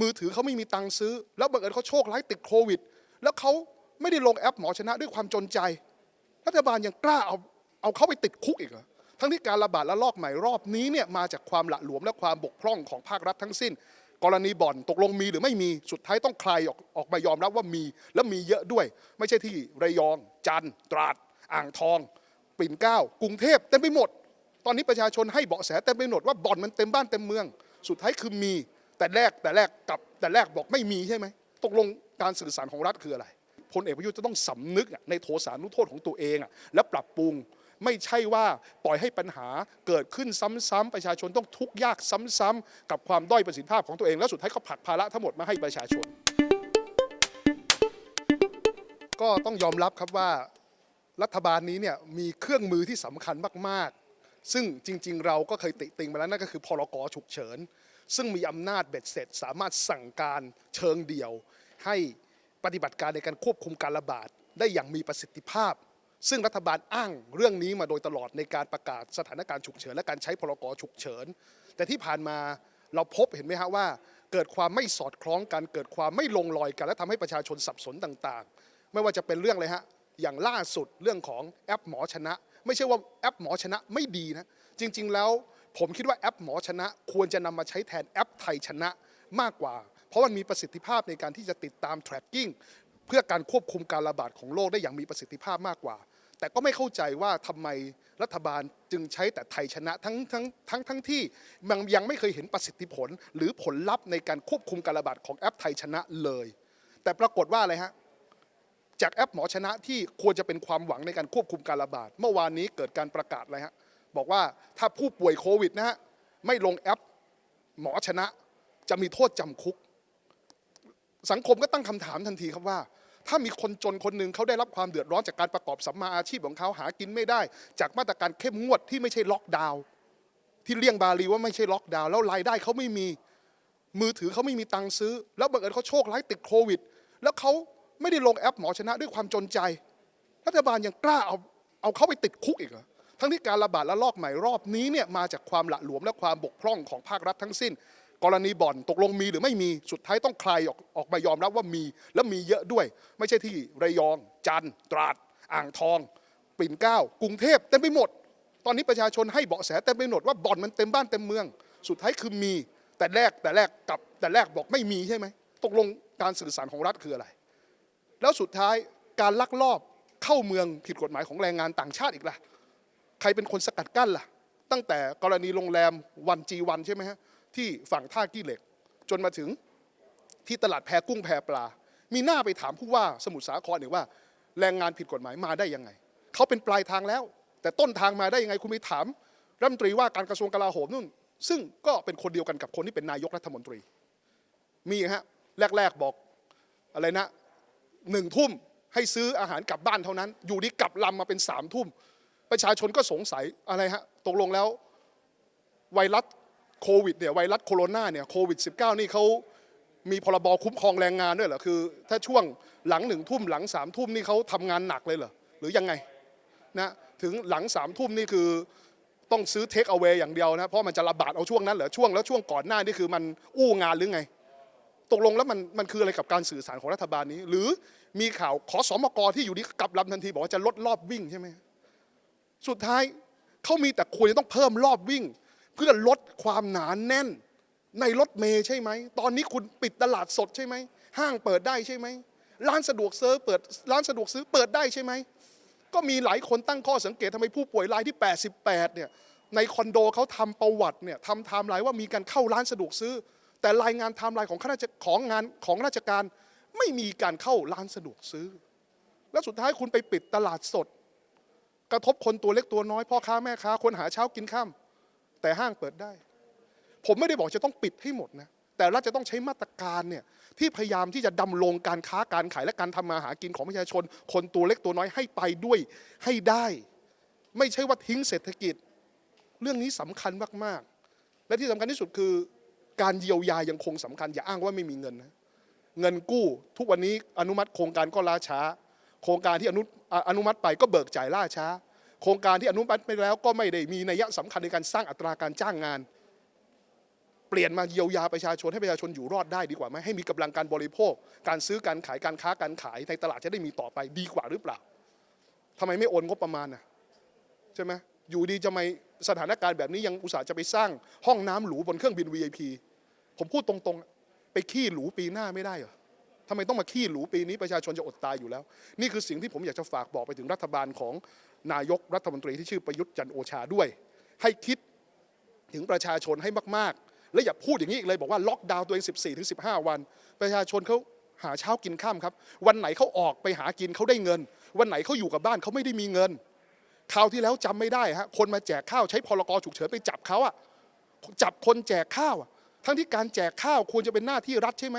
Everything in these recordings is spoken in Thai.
มือถือเขาไม่มีตังค์ซื้อ แล้วบังเอิญเขาโชคร้ายติดโควิด แล้วเขาไม่ได้ลงแอปหมอชนะด้วยความจนใจ รัฐบาลยังกล้าเอาเอาเขาไปติดคุกอีกเหรอทั้งที่การระบาดระลอกใหม่รอบนี้เนี่ยมาจากความหละหลวมและความบกพร่องของภาครัฐทั้งสิ้น กรณีบ่อนตกลงมีหรือไม่มีสุดท้ายต้องคลายออกออกมายอมรับว่ามีและมีเยอะด้วย ไม่ใช่ที่ระยอง จันตราด อ่างทอง ปิ่นเกล้ากรุงเทพเต็มไปหมด ตอนนี้ประชาชนให้เบาะแสเต็มไปหมดว่าบ่อนมันเต็มบ้านเต็มเมือง สุดท้ายคือมี แต่แรกแต่แรกกับแต่แรกบอกไม่มีใช่ไหมตกลงการสื่อสารของรัฐคืออะไรพลเอกประยุทธ์จะต้องสำนึกในโทสานุโทษของตัวเองและปรับปรุงไม่ใช่ว่าปล่อยให้ปัญหาเกิดขึ้นซ้ำๆประชาชนต้องทุกข์ยากซ้ำๆกับความด้อยประสิทธิภาพของตัวเองแล้วสุดท้ายก็ผลักภาระทั้งหมดมาให้ประชาชน ก็ต้องยอมรับครับว่ารัฐบาลนี้เนี่ยมีเครื่องมือที่สำคัญมาก ๆ ซึ่งจริง ๆ เราก็เคยติติงมาแล้วนั่นก็คือพรกฉุกเฉิน ซึ่งมีอำนาจเบ็ดเสร็จ สามารถสั่งการเชิงเดี่ยว ให้ปฏิบัติการในการควบคุมการระบาดได้อย่างมีประสิทธิภาพ ซึ่งรัฐบาลอ้างเรื่องนี้มาโดยตลอดในการประกาศสถานการณ์ฉุกเฉินและการใช้พรกฉุกเฉิน แต่ที่ผ่านมาเราพบเห็นไหมฮะว่า เกิดความไม่สอดคล้องกันเกิดความไม่ลงรอยกัน และทำให้ประชาชนสับสนต่างๆ ไม่ว่าจะเป็นเรื่องเลยฮะอย่างล่าสุดเรื่องของแอปหมอชนะ ไม่ใช่ว่าแอปหมอชนะไม่ดีนะจริง ๆ แล้ว ผมคิดว่าแอปหมอชนะ ควรจะนำมาใช้แทนแอปไทยชนะมากกว่า เพราะมันมีประสิทธิภาพในการที่จะติดตาม tracking เพื่อการควบคุมการระบาดของโรคได้อย่างมีประสิทธิภาพมากกว่า แต่ก็ไม่เข้าใจว่าทำไมรัฐบาลจึงใช้แต่ไทยชนะทั้งทั้งทั้งทั้งที่มันยังไม่เคยเห็นประสิทธิผล หรือผลลัพธ์ในการควบคุมการระบาดของแอปไทยชนะเลย แต่ปรากฏว่าอะไรฮะจากแอปหมอชนะที่ควรจะเป็นความหวังในการควบคุมการระบาด เมื่อวานนี้เกิดการประกาศอะไรฮะ บอกว่าถ้าผู้ป่วยโควิดนะฮะไม่ลงแอปหมอชนะจะมีโทษจำคุก สังคมก็ตั้งคำถามทันทีครับว่า ถ้ามีคนจนคนหนึ่งเขาได้รับความเดือดร้อนจากการประกอบสัมมาอาชีพของเขาหากินไม่ได้ จากมาตรการเข้มงวดที่ไม่ใช่ล็อกดาวน์ที่เลี่ยงบาลีว่าไม่ใช่ล็อกดาวน์แล้วรายได้เขาไม่มีมือถือเขาไม่มีตังค์ซื้อ แล้วบังเอิญเขาโชคร้ายติดโควิด แล้วเขาไม่ได้ลงแอปหมอชนะด้วยความจนใจ รัฐบาลยังกล้าเอาเอาเขาไปติดคุกอีกเหรอ ทั้งที่การระบาดระลอกใหม่รอบนี้เนี่ยมาจากความหละหลวมและความบกพร่องของภาครัฐทั้งสิ้น กรณีบ่อนตกลงมีหรือไม่มีสุดท้ายต้องคลายออกออกมายอมรับว่ามีและมีเยอะด้วย ไม่ใช่ที่ระยอง จันตราด อ่างทอง ปิ่นเกล้ากรุงเทพเต็มไปหมด ตอนนี้ประชาชนให้เบาะแสเต็มไปหมดว่าบ่อนมันเต็มบ้านเต็มเมือง สุดท้ายคือมี แต่แรกแต่แรกกับแต่แรกบอกไม่มีใช่ไหมตกลงการสื่อสารของรัฐคืออะไร แล้วสุดท้ายการลักลอบเข้าเมืองผิดกฎหมายของแรงงานต่างชาติอีกล่ะ ใครเป็นคนสกัดกั้นล่ะ ตั้งแต่กรณีโรงแรมวันจีวันใช่ไหมฮะที่ฝั่งท่ากี้เหล็ก จนมาถึงที่ตลาดแพกุ้งแพปลา มีหน้าไปถามผู้ว่าสมุทรสาครหนึ่งว่า แรงงานผิดกฎหมายมาได้ยังไง เขาเป็นปลายทางแล้ว แต่ต้นทางมาได้ยังไงคุณไปถามรัฐมนตรีว่าการกระทรวงกลาโหมนู่น ซึ่งก็เป็นคนเดียวกันกับคนที่เป็นนายกรัฐมนตรี มีฮะแรก ๆบอกอะไรนะหนึ่งทุ่มให้ซื้ออาหารกลับบ้านเท่านั้น อยู่ดีกลับลำมาเป็นสามทุ่ม ประชาชนก็สงสัยอะไรฮะตกลงแล้วไวรัสโควิดเนี่ยไวรัสโคโรนาเนี่ยโควิด -19 นี่เขามีพรบคุ้มครองแรงงานด้วยเหรอคือ ถ้าช่วงหลังหนึ่งทุ่มหลังสามทุ่มนี่เขาทำงานหนักเลยเหรอหรือยังไงนะถึงหลังสามทุ่มนี่คือต้องซื้อเทคเอา a y อย่างเดียวนะเพราะมันจะระบาดเอาช่วงนั้นเหรอช่วงแล้วช่วงก่อนหน้านี่คือมันอู้งานหรือไง ตกลงแล้วมันมันคืออะไรกับการสื่อสารของรัฐบาลนี้ หรือมีข่าวขอสมกที่อยู่ดีกลับลำทันทีบอกว่าจะลดรอบวิ่งใช่ไหม สุดท้ายเขามีแต่ควรจะต้องเพิ่มรอบวิ่ง เพื่อลดความหนานแน่น ในรถเมย์ใช่ไหม ตอนนี้คุณปิดตลาดสดใช่ไหม ห้างเปิดได้ใช่ไหม ร้านสะดวกซื้อเปิดร้านสะดวกซื้อเปิดได้ใช่ไหม ก็มีหลายคนตั้งข้อสังเกตทำไมผู้ป่วยรายที่ 88เนี่ยในคอนโดเขาทำประวัติเนี่ยทำไทม์ไลน์ว่ามีการเข้าร้านสะดวกซื้อ แต่รายงานไทม์ไลน์ของข้าราชของงานของราชการไม่มีการเข้าร้านสะดวกซื้อ แล้วสุดท้ายคุณไปปิดตลาดสด กระทบคนตัวเล็กตัวน้อยพ่อค้าแม่ค้าคนหาเช้ากินข้ามแต่ห้างเปิดได้ ผมไม่ได้บอกจะต้องปิดให้หมดนะแต่รัฐจะต้องใช้มาตรการเนี่ยที่พยายามที่จะดำรงการค้าการขายและการทำมาหากินของประชาชน คนตัวเล็กตัวน้อยให้ไปด้วยให้ได้ ไม่ใช่ว่าทิ้งเศรษฐกิจ เรื่องนี้สำคัญมากๆ และที่สำคัญที่สุดคือการเยียวยายังคงสำคัญอย่าอ้างว่าไม่มีเงินนะเงินกู้ทุกวันนี้อนุมัติโครงการก็ล่าช้า โครงการที่อนุอนุมัติไปก็เบิกจ่ายล่าช้า โครงการที่อนุมัติไปแล้วก็ไม่ได้มีนัยสำคัญในการสร้างอัตราการจ้างงาน เปลี่ยนมาเยียวยาประชาชนให้ประชาชนอยู่รอดได้ดีกว่าไหมให้มีกำลังการบริโภค การซื้อการขายการค้าการขายในตลาดจะได้มีต่อไปดีกว่าหรือเปล่าทำไมไม่โอนงบประมาณน่ะใช่ไหมอยู่ดีจะไม่สถานการณ์แบบนี้ยังอุตส่าห์จะไปสร้างห้องน้ำหรูบนเครื่องบิน VIP ผมพูดตรงๆ ไปขี้หรูปีหน้าไม่ได้เหรอ ทำไมต้องมาขี้หรูปีนี้ประชาชนจะอดตายอยู่แล้ว นี่คือสิ่งที่ผมอยากจะฝากบอกไปถึงรัฐบาลของนายกรัฐมนตรีที่ชื่อประยุทธ์จันโอชาด้วย ให้คิดถึงประชาชนให้มากๆ และอย่าพูดอย่างนี้อีกเลยบอกว่าล็อกดาวน์ตัวเอง14ถึง15 วัน ประชาชนเขาหาเช้ากินข้ามครับ วันไหนเขาออกไปหากินเขาได้เงิน วันไหนเขาอยู่กับบ้านเขาไม่ได้มีเงินคราวที่แล้วจำไม่ได้ฮะคนมาแจกข้าวใช้พลกรฉุกเฉินไปจับเขาอะจับคนแจกข้าวอะทั้งที่การแจกข้าวควรจะเป็นหน้าที่รัฐใช่ไหม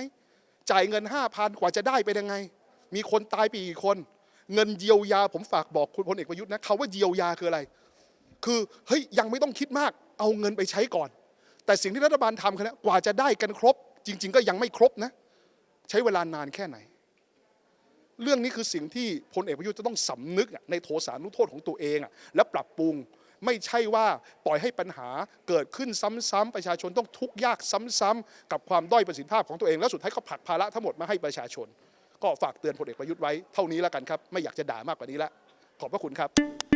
จ่ายเงิน 5,000 กว่าจะได้เป็นยังไง มีคนตายไปกี่คน เงินเยียวยาผมฝากบอกคุณพลเอกประยุทธ์นะเขาว่าเยียวยาคืออะไร คือเฮ้ยยังไม่ต้องคิดมาก เอาเงินไปใช้ก่อน แต่สิ่งที่รัฐบาลทำคือนะกว่าจะได้กันครบ จริง ๆ ก็ยังไม่ครบนะ ใช้เวลานานแค่ไหน เรื่องนี้คือสิ่งที่พลเอกประยุทธ์จะต้องสำนึกในโทสานุโทษของตัวเองอะและปรับปรุง ไม่ใช่ว่าปล่อยให้ปัญหาเกิดขึ้นซ้ำๆประชาชนต้องทุกข์ยากซ้ำๆกับความด้อยประสิทธิภาพของตัวเองแล้วสุดท้ายก็ผลักภาระทั้งหมดมาให้ประชาชน ก็ฝากเตือนพลเอกประยุทธ์ไว้เท่านี้แล้วกันครับ ไม่อยากจะด่ามากกว่านี้ละขอบพระคุณครับ